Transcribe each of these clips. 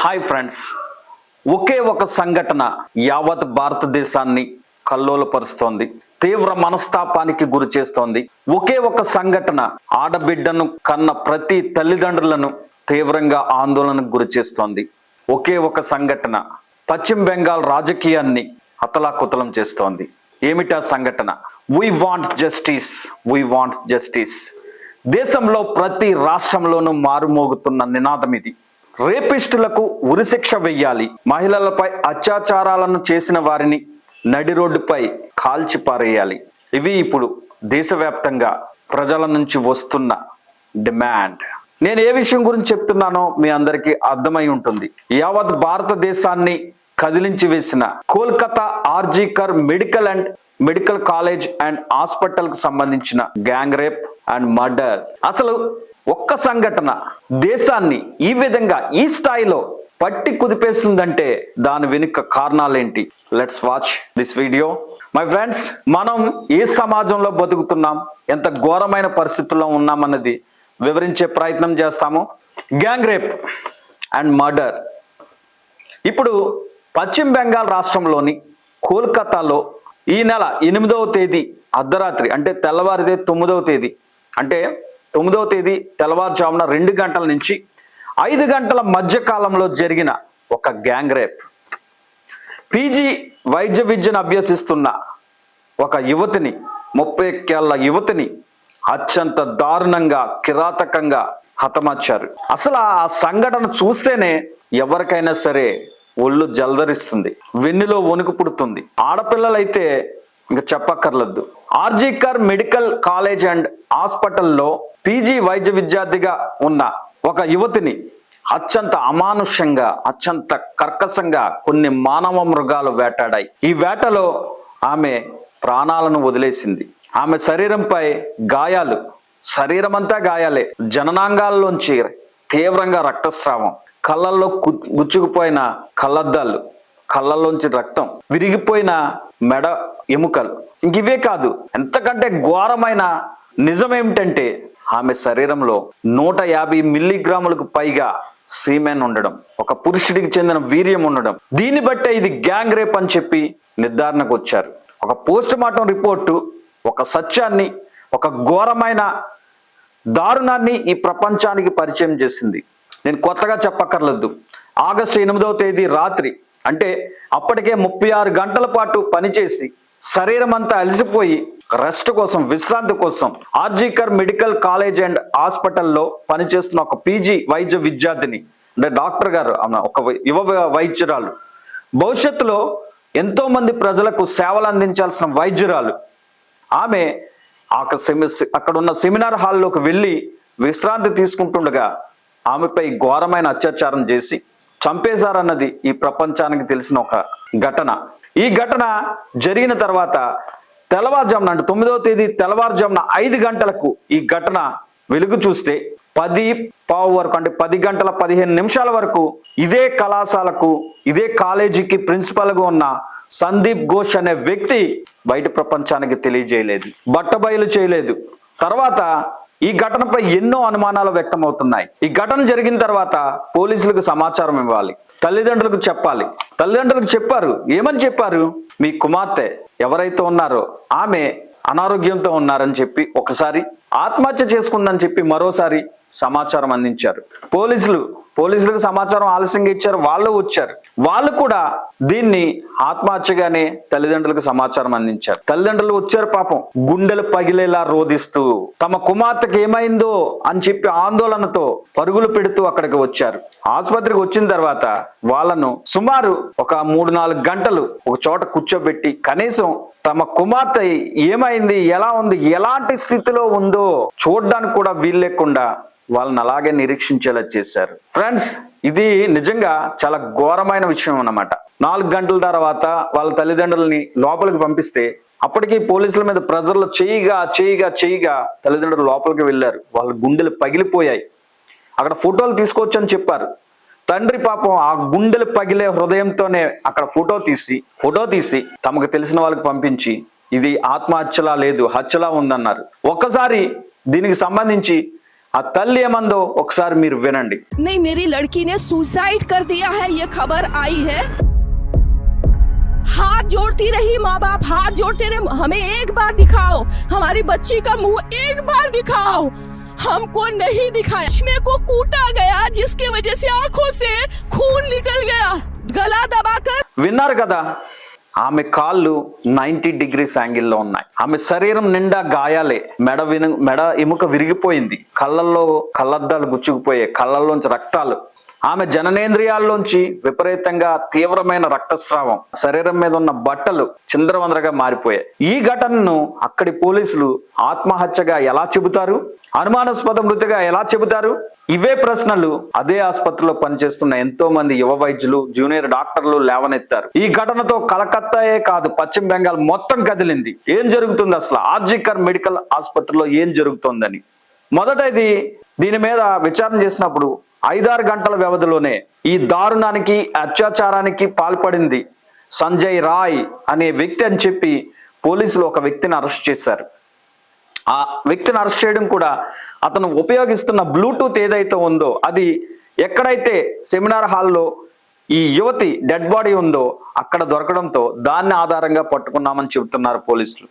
Hi friends ఒకే ఒక సంఘటన యావత్ భారతదేశాన్ని కల్లోలపరుస్తోంది తీవ్ర మనస్తాపానికి గురి చేస్తోంది. ఒకే ఒక సంఘటన ఆడబిడ్డను కన్న ప్రతి తల్లిదండ్రులను తీవ్రంగా ఆందోళనకు గురి చేస్తోంది. ఒకే ఒక సంఘటన పశ్చిమ బెంగాల్ రాజకీయాన్ని అతలాకుతలం చేస్తోంది. ఏమిటా సంఘటన? We want justice we want justice దేశంలో ప్రతి రాష్ట్రంలోనూ మారుమోగుతున్న నినాదం ఇది. రేపిస్టులకు ఉరిశిక్ష వెయ్యాలి. మహిళలపై అత్యాచారాలను చేసిన వారిని నడి రోడ్డుపై కాల్చి పారేయాలి. ఇవి ఇప్పుడు దేశవ్యాప్తంగా ప్రజల నుంచి వస్తున్న డిమాండ్. నేను ఏ విషయం గురించి చెప్తున్నానో మీ అందరికీ అర్థమై ఉంటుంది. యావత్ భారతదేశాన్ని కదిలించి వేసిన Kolkata RG Kar medical and medical college and హాస్పిటల్కి సంబంధించిన గ్యాంగ్ రేప్ అండ్ మర్డర్ అసలు ఒక్క సంఘటన దేశాన్ని ఈ విధంగా ఈ స్థాయిలో పట్టి కుదిపేస్తుందంటే దాని వెనుక కారణాలేంటి? Let's watch this video my friends మనం ఏ సమాజంలో బతుకుతున్నాం? ఎంత ఘోరమైన పరిస్థితుల్లో ఉన్నామన్నది వివరించే ప్రయత్నం చేస్తాము. గ్యాంగ్ రేప్ అండ్ మర్డర్ ఇప్పుడు పశ్చిమ బెంగాల్ రాష్ట్రంలోని కోల్కతాలో ఈ నెల ఎనిమిదవ తేదీ అర్ధరాత్రి అంటే తెల్లవారిదే తొమ్మిదవ తేదీ. అంటే తొమ్మిదవ తేదీ తెల్లవారుజామున రెండు గంటల నుంచి ఐదు గంటల మధ్య కాలంలో జరిగిన ఒక గ్యాంగ్ రేప్. పీజీ వైద్య విద్యను అభ్యసిస్తున్న ఒక యువతిని ముప్పై ఏళ్ళ యువతిని అత్యంత దారుణంగా కిరాతకంగా హతమార్చారు. అసలు ఆ సంఘటన చూస్తేనే ఎవరికైనా సరే ఒళ్ళు జలదరిస్తుంది వెన్నులో వణుకు పుడుతుంది. ఆడపిల్లలైతే ఇంకా చెప్పక్కర్లేదు ఆర్జీకర్ మెడికల్ కాలేజ్ అండ్ హాస్పిటల్లో పీజీ వైద్య విద్యార్థిగా ఉన్న ఒక యువతిని అత్యంత అమానుష్యంగా అత్యంత కర్కశంగా కొన్ని మానవ మృగాలు వేటాడాయి. ఈ వేటలో ఆమె ప్రాణాలను వదిలేసింది. ఆమె శరీరంపై గాయాలు శరీరం అంతా గాయాలే. జననాంగాల్లోంచి తీవ్రంగా రక్తస్రావం కళ్ళల్లో కు- గుచ్చుకుపోయిన కళ్ళద్దాలు కళ్ళల్లోంచి రక్తం విరిగిపోయిన మెడ ఎముకలు. ఇంక ఇవే కాదు ఎంతకంటే ఘోరమైన నిజం ఏమిటంటే ఆమె శరీరంలో నూట యాభై మిల్లీగ్రాములకు పైగా సీమెన్ ఉండడం ఒక పురుషుడికి చెందిన వీర్యం ఉండడం. దీన్ని బట్టే ఇది గ్యాంగ్ రేప్ అని చెప్పి నిర్ధారణకు వచ్చారు. ఒక పోస్ట్ మార్టం రిపోర్టు ఒక సత్యాన్ని ఒక ఘోరమైన దారుణాన్ని ఈ ప్రపంచానికి పరిచయం చేసింది. నేను కొత్తగా చెప్పక్కర్లేదు. ఆగస్టు ఎనిమిదవ తేదీ రాత్రి అంటే అప్పటికే ముప్పై ఆరు గంటల పాటు పనిచేసి శరీరం అంతా అలసిపోయి రెస్ట్ కోసం విశ్రాంతి కోసం ఆర్జీకర్ మెడికల్ కాలేజ్ అండ్ హాస్పిటల్లో పనిచేస్తున్న ఒక పీజీ వైద్య విద్యార్థిని అంటే డాక్టర్ గారు ఆమె ఒక యువ వైద్యురాలు. భవిష్యత్తులో ఎంతో మంది ప్రజలకు సేవలు అందించాల్సిన వైద్యురాలు. ఆమె సెమి- అక్కడ ఉన్న సెమినార్ హాల్లోకి వెళ్ళి విశ్రాంతి తీసుకుంటుండగా ఆమెపై ఘోరమైన అత్యాచారం చేసి చంపేశారన్నది ఈ ప్రపంచానికి తెలిసిన ఒక ఘటన. ఈ ఘటన జరిగిన తర్వాత తెల్లవారుజామున అంటే తొమ్మిదవ తేదీ తెల్లవారుజామున ఐదు గంటలకు ఈ ఘటన వెలుగు చూస్తే పది పావు వరకు అంటే పది గంటల పదిహేను నిమిషాల వరకు ఇదే కళాశాలకు ఇదే కాలేజీకి ప్రిన్సిపల్గా ఉన్న సందీప్ ఘోష్ అనే వ్యక్తి బయట ప్రపంచానికి తెలియజేయలేదు బట్టబయలు చేయలేదు. తర్వాత ఈ ఘటనపై ఎన్నో అనుమానాలు వ్యక్తమవుతున్నాయి. ఈ ఘటన జరిగిన తర్వాత పోలీసులకు సమాచారం ఇవ్వాలి. తల్లిదండ్రులకు చెప్పాలి. తల్లిదండ్రులకు చెప్పారు. ఏమని చెప్పారు? మీ కుమార్తె ఎవరైతే ఉన్నారో ఆమె అనారోగ్యంతో ఉన్నారని చెప్పి ఒకసారి ఆత్మహత్య చేసుకుందని చెప్పి మరోసారి సమాచారం అందించారు. పోలీసులు పోలీసులకు సమాచారం ఆలస్యంగా ఇచ్చారు వాళ్ళు వచ్చారు. వాళ్ళు కూడా దీన్ని ఆత్మహత్యగానే తల్లిదండ్రులకు సమాచారం అందించారు. తల్లిదండ్రులు వచ్చారు పాపం గుండెలు పగిలేలా రోధిస్తూ తమ కుమార్తెకి ఏమైందో అని చెప్పి ఆందోళనతో పరుగులు పెడుతూ అక్కడికి వచ్చారు. ఆసుపత్రికి వచ్చిన తర్వాత వాళ్ళను సుమారు ఒక మూడు నాలుగు గంటలు ఒక చోట కూర్చోబెట్టి కనీసం తమ కుమార్తె ఏమైంది ఎలా ఉంది ఎలాంటి స్థితిలో ఉందో చూడడానికి కూడా వీలు లేకుండా వాళ్ళని అలాగే నిరీక్షించేలా చేశారు. ఫ్రెండ్స్ ఇది నిజంగా చాలా ఘోరమైన విషయం అన్నమాట. నాలుగు గంటల తర్వాత వాళ్ళ తల్లిదండ్రులని లోపలికి పంపిస్తే అప్పటికి పోలీసుల మీద ప్రెజర్లు చేయిగా చేయిగా చేయిగా తల్లిదండ్రులు లోపలికి వెళ్ళారు. వాళ్ళ గుండెలు పగిలిపోయాయి. అక్కడ ఫోటోలు తీసుకోవచ్చని చెప్పారు. తండ్రి పాపం ఆ గుండెలు పగిలే హృదయంతోనే అక్కడ ఫోటో తీసి ఫోటో తీసి తమకు తెలిసిన వాళ్ళకి పంపించి ఇది ఆత్మహత్యలా లేదు హత్యలా ఉందన్నారు ఒక్కసారి దీనికి సంబంధించి ఆ తల్లి ఏమందో ఒకసారి మీరు వినండి नहीं मेरी लड़की ने सुसाइड कर दिया है ये खबर आई है हाथ जोड़ती रही माँ बाप हाथ जोड़ते रहे हमें एक बार दिखाओ हमारी बच्ची का मुंह एक बार दिखाओ हमको नहीं दिखाया चश्मे को कूटा गया जिसकी वजह से आंखों से खून निकल गया गला दबाकर విన్నారు కదా ఆమె కాళ్ళు నైంటీ డిగ్రీస్ యాంగిల్లో ఉన్నాయి. ఆమె శరీరం నిండా గాయాలే. మెడ విను మెడ ఎముక విరిగిపోయింది. కళ్ళల్లో కళ్ళద్దాలు గుచ్చుకుపోయాయి. కళ్ళల్లోంచి రక్తాలు ఆమె జననేంద్రియాల్లోంచి విపరీతంగా తీవ్రమైన రక్తస్రావం శరీరం మీద ఉన్న బట్టలు చిందరవందరగా మారిపోయాయి. ఈ ఘటనను అక్కడి పోలీసులు ఆత్మహత్యగా ఎలా చెబుతారు? అనుమానాస్పద మృతిగా ఎలా చెబుతారు? ఇవే ప్రశ్నలు అదే ఆసుపత్రిలో పనిచేస్తున్న ఎంతో మంది యువ వైద్యులు జూనియర్ డాక్టర్లు లేవనెత్తారు. ఈ ఘటనతో కలకత్తాయే కాదు పశ్చిమ బెంగాల్ మొత్తం కదిలింది. ఏం జరుగుతుంది అసలు? ఆర్జికర్ మెడికల్ ఆసుపత్రిలో ఏం జరుగుతోందని. మొదట ఇది దీని మీద విచారణ చేసినప్పుడు ఐదారు గంటల వ్యవధిలోనే ఈ దారుణానికి అత్యాచారానికి పాల్పడింది సంజయ్ రాయ్ అనే వ్యక్తి అని చెప్పి పోలీసులు ఒక వ్యక్తిని అరెస్ట్ చేశారు. ఆ వ్యక్తిని అరెస్ట్ చేయడం కూడా అతను ఉపయోగిస్తున్న బ్లూటూత్ ఏదైతే ఉందో అది ఎక్కడైతే సెమినార్ హాల్లో ఈ యువతి డెడ్ బాడీ ఉందో అక్కడ దొరకడంతో దాన్ని ఆధారంగా పట్టుకున్నామని చెబుతున్నారు పోలీసులు.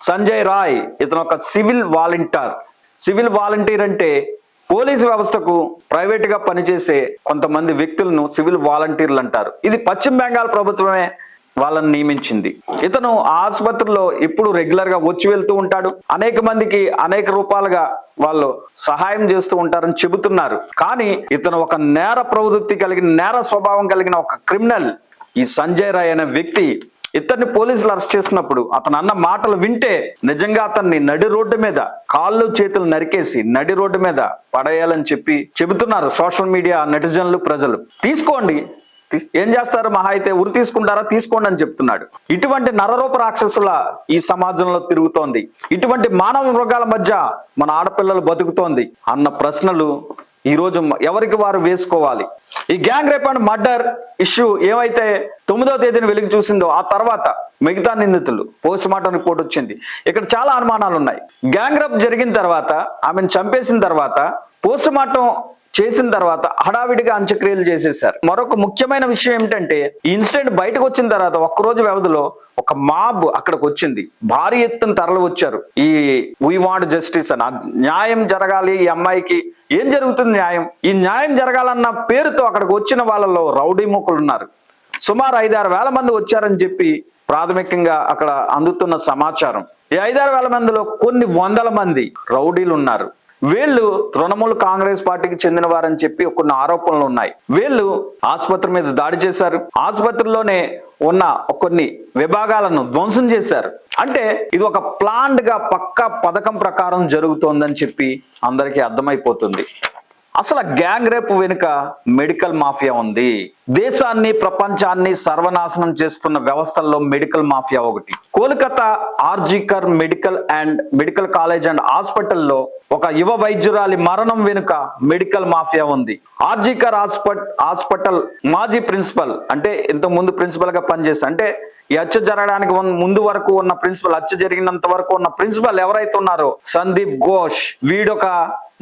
సంజయ్ రాయ్ ఇతను ఒక సివిల్ వాలంటీర్. సివిల్ వాలంటీర్ అంటే పోలీసు వ్యవస్థకు ప్రైవేట్గా పనిచేసే కొంతమంది వ్యక్తులను సివిల్ వాలంటీర్లు అంటారు. ఇది పశ్చిమ బెంగాల్ ప్రభుత్వమే వాళ్ళని నియమించింది. ఇతను ఆ ఆసుపత్రిలో ఎప్పుడు రెగ్యులర్గా వచ్చి వెళ్తూ ఉంటాడు. అనేక మందికి అనేక రూపాలుగా వాళ్ళు సహాయం చేస్తూ ఉంటారని చెబుతున్నారు. కానీ ఇతను ఒక నేర ప్రవృత్తి కలిగిన నేర స్వభావం కలిగిన ఒక క్రిమినల్ ఈ సంజయ్ రాయ్ అనే వ్యక్తి ఇతన్ని పోలీసులు అరెస్ట్ చేసినప్పుడు అతను అన్న మాటలు వింటే నిజంగా అతన్ని నడి రోడ్డు మీద కాళ్ళు చేతులు నరికేసి నడి రోడ్డు మీద పడేయాలని చెప్పి చెబుతున్నారు సోషల్ మీడియా నెటిజన్లు ప్రజలు. తీసుకోండి. ఏం చేస్తారు? మహా అయితే ఉరి తీసుకుంటారా? తీసుకోండి అని చెప్తున్నాడు. ఇటువంటి నరరూప రాక్షసుల ఈ సమాజంలో తిరుగుతోంది. ఇటువంటి మానవ మృగాల మధ్య మన ఆడపిల్లలు బతుకుతోంది అన్న ప్రశ్నలు ఈ రోజు ఎవరికి వారు వేసుకోవాలి? ఈ gang rape and murder issue ఏమైతే తొమ్మిదో తేదీని వెలుగు చూసిందో ఆ తర్వాత మిగతా నిందితులు పోస్ట్ మార్టం రిపోర్ట్ వచ్చింది. ఇక్కడ చాలా అనుమానాలు ఉన్నాయి గ్యాంగ్ రేప్ జరిగిన తర్వాత ఆమెను చంపేసిన తర్వాత పోస్ట్ మార్టం చేసిన తర్వాత హడావిడిగా అంత్యక్రియలు చేసేసారు మరొక ముఖ్యమైన విషయం ఏమిటంటే ఈ ఇన్సిడెంట్ బయటకు వచ్చిన తర్వాత ఒక్కరోజు వ్యవధిలో ఒక మాబ్ అక్కడికి వచ్చింది భారీ ఎత్తున తరలి వచ్చారు. ఈ వీ వాంట్ జస్టిస్ అని. న్యాయం జరగాలి ఈ అమ్మాయికి. ఏం జరుగుతుంది న్యాయం? ఈ న్యాయం జరగాలన్న పేరుతో అక్కడికి వచ్చిన వాళ్ళలో రౌడీ మూకలు ఉన్నారు. సుమారు ఐదారు వేల మంది వచ్చారని చెప్పి ప్రాథమికంగా అక్కడ అందుతున్న సమాచారం. ఈ ఐదారు వేల మందిలో కొన్ని వందల మంది రౌడీలు ఉన్నారు. వీళ్ళు తృణమూల్ కాంగ్రెస్ పార్టీకి చెందిన వారని చెప్పి కొన్ని ఆరోపణలు ఉన్నాయి. వీళ్ళు ఆసుపత్రి మీద దాడి చేశారు. ఆసుపత్రిలోనే ఉన్న కొన్ని విభాగాలను ధ్వంసం చేశారు. అంటే ఇది ఒక ప్లాన్డ్గా పక్కా పథకం ప్రకారం జరుగుతోందని చెప్పి అందరికీ అర్థమైపోతుంది. అసలు గ్యాంగ్ రేప్ వెనుక మెడికల్ మాఫియా ఉంది. దేశాన్ని ప్రపంచాన్ని సర్వనాశనం చేస్తున్న వ్యవస్థల్లో మెడికల్ మాఫియా ఒకటి. Kolkata RG Kar medical and medical college and హాస్పిటల్లో ఒక యువ వైద్యురాలి మరణం వెనుక మెడికల్ మాఫియా ఉంది. ఆర్జికర్ హాస్పిటల్ హాస్పిటల్ మాజీ ప్రిన్సిపల్ అంటే ఇంతకు ముందు ప్రిన్సిపల్గా పనిచేసి అంటే ఈ హత్య జరగడానికి ముందు వరకు ఉన్న ప్రిన్సిపల్ హత్య జరిగినంత వరకు ఉన్న ప్రిన్సిపల్ ఎవరైతే ఉన్నారో సందీప్ ఘోష్ వీడొక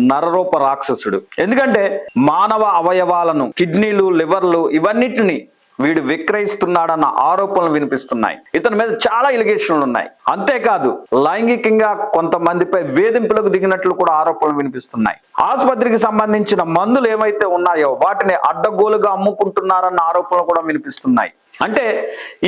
నరరూప రాక్షసుడు. ఎందుకంటే మానవ అవయవాలను కిడ్నీలు లివర్లు ఇవన్నిటిని వీడు విక్రయిస్తున్నాడన్న ఆరోపణలు వినిపిస్తున్నాయి. ఇతని మీద చాలా ఇలిగేషన్లు ఉన్నాయి. అంతేకాదు లైంగికంగా కొంతమందిపై వేధింపులకు దిగినట్లు కూడా ఆరోపణలు వినిపిస్తున్నాయి. ఆసుపత్రికి సంబంధించిన మందులు ఏమైతే ఉన్నాయో వాటిని అడ్డగోలుగా అమ్ముకుంటున్నారన్న ఆరోపణలు కూడా వినిపిస్తున్నాయి. అంటే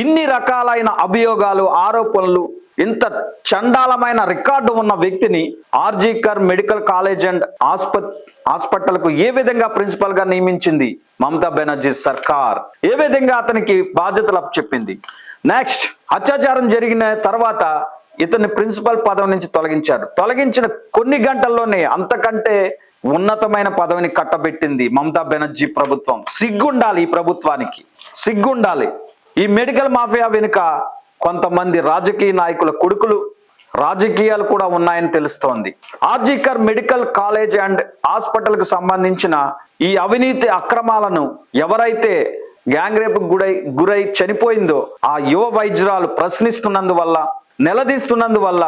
ఇన్ని రకాలైన అభియోగాలు ఆరోపణలు ఇంత చండాలమైన రికార్డు ఉన్న వ్యక్తిని ఆర్జీకర్ మెడికల్ కాలేజ్ అండ్ ఆస్పత్ ఏ విధంగా ప్రిన్సిపల్గా నియమించింది మమతా బెనర్జీ సర్కార్? ఏ విధంగా అతనికి బాధ్యతలు చెప్పింది నెక్స్ట్ అత్యాచారం జరిగిన తర్వాత ఇతన్ని ప్రిన్సిపల్ పదవి నుంచి తొలగించారు. తొలగించిన కొన్ని గంటల్లోనే అంతకంటే ఉన్నతమైన పదవిని కట్టబెట్టింది మమతా బెనర్జీ ప్రభుత్వం. సిగ్గుండాలి ఈ ప్రభుత్వానికి. సిగ్గుండాలి. ఈ మెడికల్ మాఫియా వెనుక కొంతమంది రాజకీయ నాయకుల కొడుకులు రాజకీయాలు కూడా ఉన్నాయని తెలుస్తోంది. ఆర్జికర్ మెడికల్ కాలేజ్ అండ్ హాస్పిటల్కి సంబంధించిన ఈ అవినీతి అక్రమాలను ఎవరైతే గ్యాంగ్ రేపు గురై గురై చనిపోయిందో ఆ యువ వైద్యురాలు ప్రశ్నిస్తున్నందువల్ల నిలదీస్తున్నందువల్ల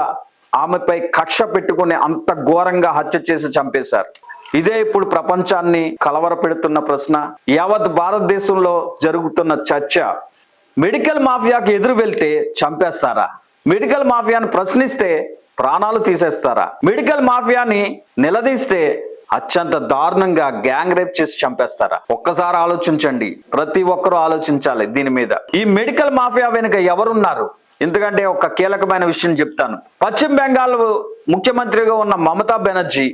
ఆమెపై కక్ష పెట్టుకుని అంత ఘోరంగా హత్య చేసి చంపేశారు. ఇదే ఇప్పుడు ప్రపంచాన్ని కలవరపెడుతున్న ప్రశ్న. యావత్ భారతదేశంలో జరుగుతున్న చర్చ మెడికల్ మాఫియాకి ఎదురు వెళ్తే చంపేస్తారా? మెడికల్ మాఫియాను ప్రశ్నిస్తే ప్రాణాలు తీసేస్తారా? మెడికల్ మాఫియాని నిలదీస్తే అత్యంత దారుణంగా గ్యాంగ్ రేప్ చేసి చంపేస్తారా? ఒక్కసారి ఆలోచించండి. ప్రతి ఒక్కరూ ఆలోచించాలి దీని మీద. ఈ మెడికల్ మాఫియా వెనుక ఎవరున్నారు? ఎందుకంటే ఒక కీలకమైన విషయం చెప్తాను. పశ్చిమ బెంగాల్ ముఖ్యమంత్రిగా ఉన్న మమతా బెనర్జీ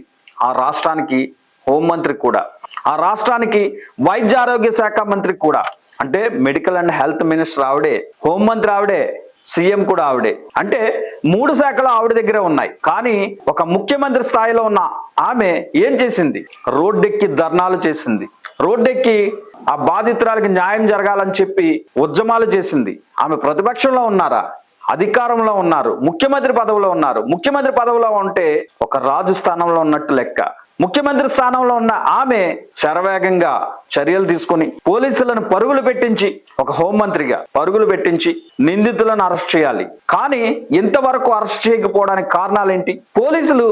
ఆ రాష్ట్రానికి హోంమంత్రి కూడా. ఆ రాష్ట్రానికి వైద్య ఆరోగ్య శాఖ మంత్రి కూడా. అంటే మెడికల్ అండ్ హెల్త్ మినిస్టర్ ఆవిడే హోంమంత్రి ఆవిడే సీఎం కూడా ఆవిడే. అంటే మూడు శాఖలు ఆవిడ దగ్గరే ఉన్నాయి. కానీ ఒక ముఖ్యమంత్రి స్థాయిలో ఉన్న ఆమె ఏం చేసింది? రోడ్డెక్కి ధర్నాలు చేసింది. రోడ్డెక్కి ఆ బాధితురాలకి న్యాయం జరగాలని చెప్పి ఉద్యమాలు చేసింది. ఆమె ప్రతిపక్షంలో ఉన్నారా? అధికారంలో ఉన్నారు ముఖ్యమంత్రి పదవిలో ఉన్నారు. ముఖ్యమంత్రి పదవిలో ఉంటే ఒక రాజు స్థానంలో ఉన్నట్టు లెక్క. ముఖ్యమంత్రి స్థానంలో ఉన్న ఆమె శరవేగంగా చర్యలు తీసుకొని పోలీసులను పరుగులు పెట్టించి ఒక హోంమంత్రిగా పరుగులు పెట్టించి నిందితులను అరెస్ట్ చేయాలి. కానీ ఇంతవరకు అరెస్ట్ చేయకపోవడానికి కారణాలు ఏంటి పోలీసులు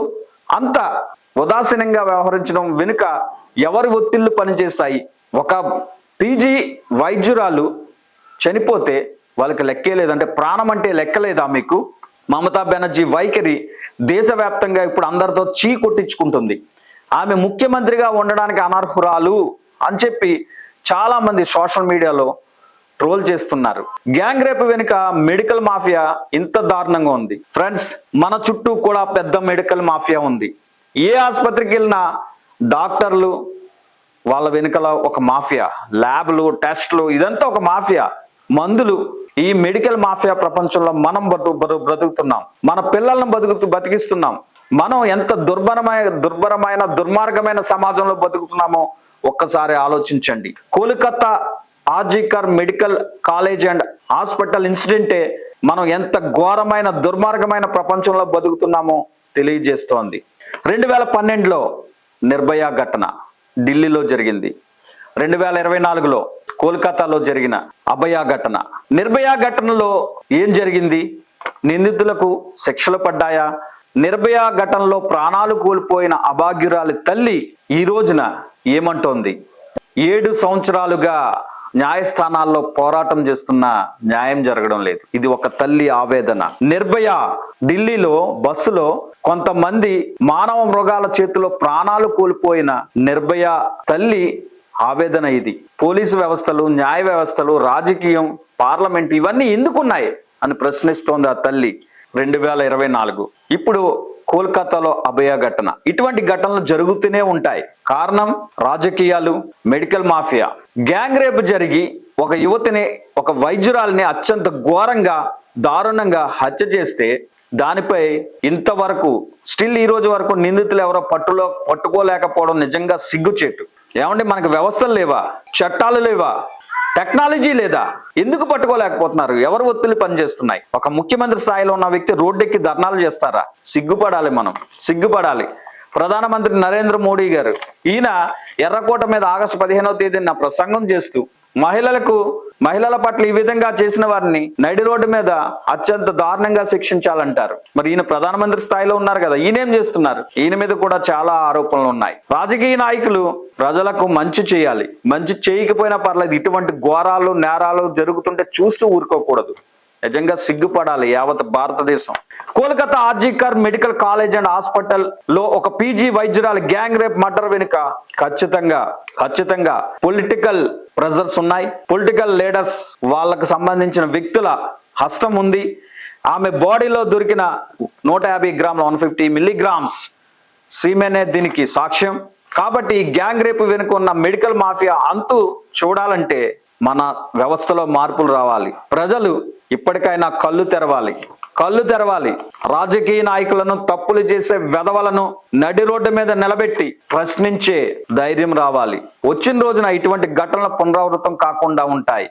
అంత ఉదాసీనంగా వ్యవహరించడం వెనుక ఎవరి ఒత్తిళ్ళు పనిచేస్తాయి? ఒక పీజీ వైద్యురాలు చనిపోతే వాళ్ళకి లెక్కే లేదంటే ప్రాణం అంటే లెక్కలేదా మీకు? మమతా బెనర్జీ వైఖరి దేశవ్యాప్తంగా ఇప్పుడు అందరితో చీ కొట్టించుకుంటుంది. ఆమె ముఖ్యమంత్రిగా ఉండడానికి అనర్హురాలు అని చెప్పి చాలా మంది సోషల్ మీడియాలో ట్రోల్ చేస్తున్నారు. గ్యాంగ్ రేప్ వెనుక మెడికల్ మాఫియా ఇంత దారుణంగా ఉంది. ఫ్రెండ్స్ మన చుట్టూ కూడా పెద్ద మెడికల్ మాఫియా ఉంది. ఏ ఆసుపత్రికి వెళ్ళినా డాక్టర్లు వాళ్ళ వెనుకల ఒక మాఫియా. ల్యాబ్లు టెస్ట్లు ఇదంతా ఒక మాఫియా. మందులు ఈ మెడికల్ మాఫియా ప్రపంచంలో మనం బ్రతుకు బ్రతుకుతున్నాం. మన పిల్లలను బతుకుతూ బతికిస్తున్నాం. మనం ఎంత దుర్భరమైన దుర్భరమైన దుర్మార్గమైన సమాజంలో బతుకుతున్నామో ఒక్కసారి ఆలోచించండి. Kolkata RG Kar medical college and hospital ఇన్సిడెంటే మనం ఎంత ఘోరమైన దుర్మార్గమైన ప్రపంచంలో బతుకుతున్నామో తెలియజేస్తోంది. రెండు వేల పన్నెండులో నిర్భయ ఘటన ఢిల్లీలో జరిగింది. రెండు వేల ఇరవై నాలుగులో కోల్కతాలో జరిగిన అభయ ఘటన. నిర్భయ ఘటనలో ఏం జరిగింది? నిందితులకు శిక్షలు పడ్డాయా? నిర్భయ ఘటనలో ప్రాణాలు కోల్పోయిన అభాగ్యురాలి తల్లి ఈ రోజున ఏమంటోంది? ఏడు సంవత్సరాలుగా న్యాయస్థానాల్లో పోరాటం చేస్తున్న న్యాయం జరగడం లేదు. ఇది ఒక తల్లి ఆవేదన. నిర్భయ ఢిల్లీలో బస్సులో కొంతమంది మానవ మృగాల చేతిలో ప్రాణాలు కోల్పోయిన నిర్భయ తల్లి ఆవేదన ఇది. పోలీసు వ్యవస్థలు న్యాయ వ్యవస్థలు రాజకీయం పార్లమెంట్ ఇవన్నీ ఎందుకున్నాయి అని ప్రశ్నిస్తోంది ఆ తల్లి రెండు వేల ఇరవై నాలుగు. ఇప్పుడు కోల్కతాలో అభయ ఘటన. ఇటువంటి ఘటనలు జరుగుతూనే ఉంటాయి. కారణం రాజకీయాలు మెడికల్ మాఫియా. గ్యాంగ్ రేప్ జరిగి ఒక యువతిని ఒక వైద్యురాలిని అత్యంత ఘోరంగా దారుణంగా హత్య చేస్తే దానిపై ఇంతవరకు స్టిల్ ఈ రోజు వరకు నిందితులు ఎవరో పట్టులో పట్టుకోలేకపోవడం నిజంగా సిగ్గుచేటు. ఏమంటే మనకి వ్యవస్థలు లేవా? చట్టాలు లేవా? టెక్నాలజీ లేదా? ఎందుకు పట్టుకోలేకపోతున్నారు? ఎవరు ఒత్తిడి పనిచేస్తున్నాయి? ఒక ముఖ్యమంత్రి స్థాయిలో ఉన్న వ్యక్తి రోడ్డెక్కి ధర్నాలు చేస్తారా? సిగ్గుపడాలి మనం. సిగ్గుపడాలి. ప్రధానమంత్రి నరేంద్ర మోడీ గారు. ఈయన ఎర్రకోట మీద ఆగస్టు పదిహేనవ తేదీన ప్రసంగం చేస్తూ మహిళలకు మహిళల పట్ల ఈ విధంగా చేసిన వారిని నైడి రోడ్డు మీద అత్యంత దారుణంగా శిక్షించాలంటారు. మరి ఈయన ప్రధానమంత్రి స్థాయిలో ఉన్నారు కదా ఈయనేం చేస్తున్నారు? ఈయన మీద కూడా చాలా ఆరోపణలు ఉన్నాయి. రాజకీయ నాయకులు ప్రజలకు మంచి చేయాలి. మంచి చేయకపోయినా పర్లేదు ఇటువంటి ఘోరాలు నేరాలు జరుగుతుంటే చూస్తూ ఊరుకోకూడదు. నిజంగా సిగ్గుపడాలి యావత్ భారతదేశం. Kolkata RG Kar medical college and హాస్పిటల్లో ఒక పీజీ వైద్యురాలు గ్యాంగ్ రేప్ మర్డర్ వెనుక ఖచ్చితంగా ఖచ్చితంగా పొలిటికల్ ప్రెజర్స్ ఉన్నాయి. పొలిటికల్ లీడర్స్ వాళ్ళకు సంబంధించిన వ్యక్తుల హస్తం ఉంది. ఆమె బాడీలో దొరికిన నూట యాభై గ్రాముల వన్ ఫిఫ్టీ మిల్లీగ్రామ్స్ సీమెనే దీనికి సాక్ష్యం. కాబట్టి ఈ గ్యాంగ్ రేపు వెనుక ఉన్న మెడికల్ మాఫియా అంతు చూడాలంటే మన వ్యవస్థలో మార్పులు రావాలి. ప్రజలు ఇప్పటికైనా కళ్ళు తెరవాలి. కళ్ళు తెరవాలి. రాజకీయ నాయకులను తప్పులు చేసే వెధవలను నడి రోడ్డు మీద నిలబెట్టి ప్రశ్నించే ధైర్యం రావాలి. వచ్చిన రోజున ఇటువంటి ఘటనలు పునరావృతం కాకుండా ఉంటాయి.